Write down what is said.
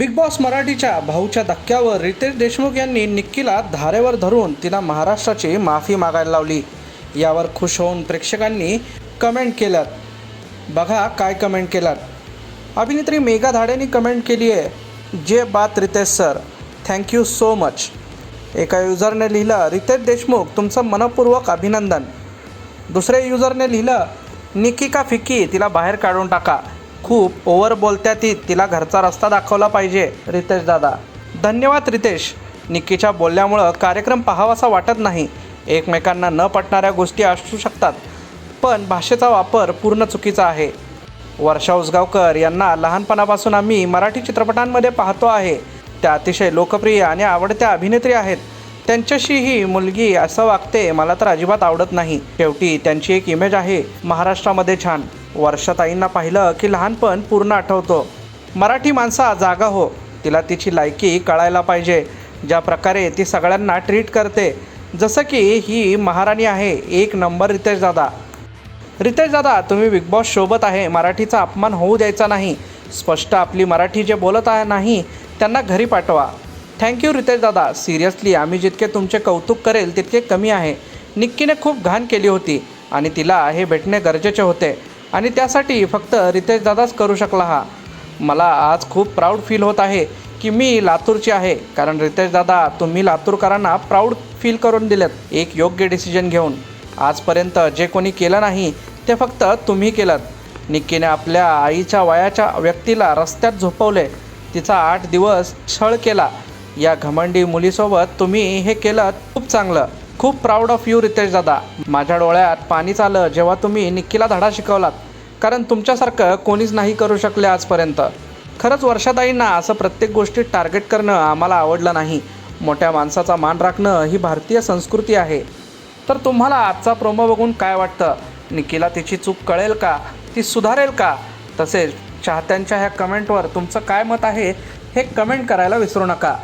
Big boss मराठीच्या भाऊच्या धक्क्यावर रितेश देशमुख यांनी निक्कीला धारेवर धरून तिला महाराष्ट्राची माफी मागायला लावली. यावर खुश होऊन प्रेक्षकांनी कमेंट केल्यात. बघा काय कमेंट केल्यात. अभिनेत्री मेघा धाडेने कमेंट केली आहे जे बात Ritesh sir thank you so much एका युजरने लिहिलं रितेश देशमुख तुमचं मनपूर्वक अभिनंदन. दुसऱ्या युजरने लिहिलं निकी का फिक्की तिला बाहेर काढून टाका. खूप ओव्हर बोलत्या ती तिला घरचा रस्ता दाखवला पाहिजे रितेश दादा. धन्यवाद रितेश. निक्कीच्या बोलल्यामुळं कार्यक्रम पाहावासा वाटत नाही. एकमेकांना न पटणाऱ्या गोष्टी असू शकतात पण भाषेचा वापर पूर्ण चुकीचा आहे. वर्षा उसगावकर यांना लहानपणापासून आम्ही मराठी चित्रपटांमध्ये पाहतो आहे. त्या अतिशय लोकप्रिय आणि आवडत्या अभिनेत्री आहेत. त्यांच्याशी ही मुलगी असं वागते मला तर अजिबात आवडत नाही. शेवटी त्यांची एक इमेज आहे महाराष्ट्रामध्ये छान. वर्षाताईंना पाहिलं की लहानपण पूर्ण आठवतो. मराठी माणसा जागा हो. तिला तिची लायकी कळायला पाहिजे. ज्या प्रकारे ती सगळ्यांना ट्रीट करते. जसं की ही महाराणी आहे एक नंबर रितेश दादा. रितेश दादा तुम्ही बिग बॉस सोबत आहे. मराठीचा अपमान होऊ द्यायचा नाही. स्पष्ट आपली मराठी जे बोलत आहे नाही त्यांना घरी पाठवा. थँक्यू रितेश दादा. सिरियसली आम्ही जितके तुमचे कौतुक करेल तितके कमी आहे. निक्कीने खूप घाण केली होती आणि तिला हे भेटणे गरजेचे होते. आणि त्यासाठी फक्त रितेश दादाच करू शकला हा. मला आज खूप प्राऊड फील होत आहे की मी लातूरची आहे कारण रितेश दादा तुम्ही लातूरकरांना प्राऊड फील करून दिलेत. एक योग्य डिसिजन घेऊन. आजपर्यंत जे कोणी केलं नाही ते फक्त तुम्ही केलं निक्कीने आपल्या आईच्या वयाच्या व्यक्तीला रस्त्यात झोपवले. तिचा आठ दिवस छळ केला. या घमंडी मुलीसोबत तुम्ही हे केलं खूप चांगलं. खूप प्राऊड ऑफ यू रितेश दादा. माझ्या डोळ्यात पाणीच आलं जेव्हा तुम्ही निक्कीला धडा शिकवलात. कारण तुमच्यासारखं कोणीच नाही करू शकले आजपर्यंत. खरंच वर्षाताईंना असं प्रत्येक गोष्टीत टार्गेट करणं आम्हाला आवडलं नाही. मोठ्या माणसाचा मान राखणं ही भारतीय संस्कृती आहे. तर तुम्हाला आजचा प्रोमो बघून काय वाटतं? निकीला तिची चूक कळेल का? ती सुधारेल का? तसेच चाहत्यांच्या ह्या कमेंटवर तुमचं काय मत आहे हे कमेंट करायला विसरू नका.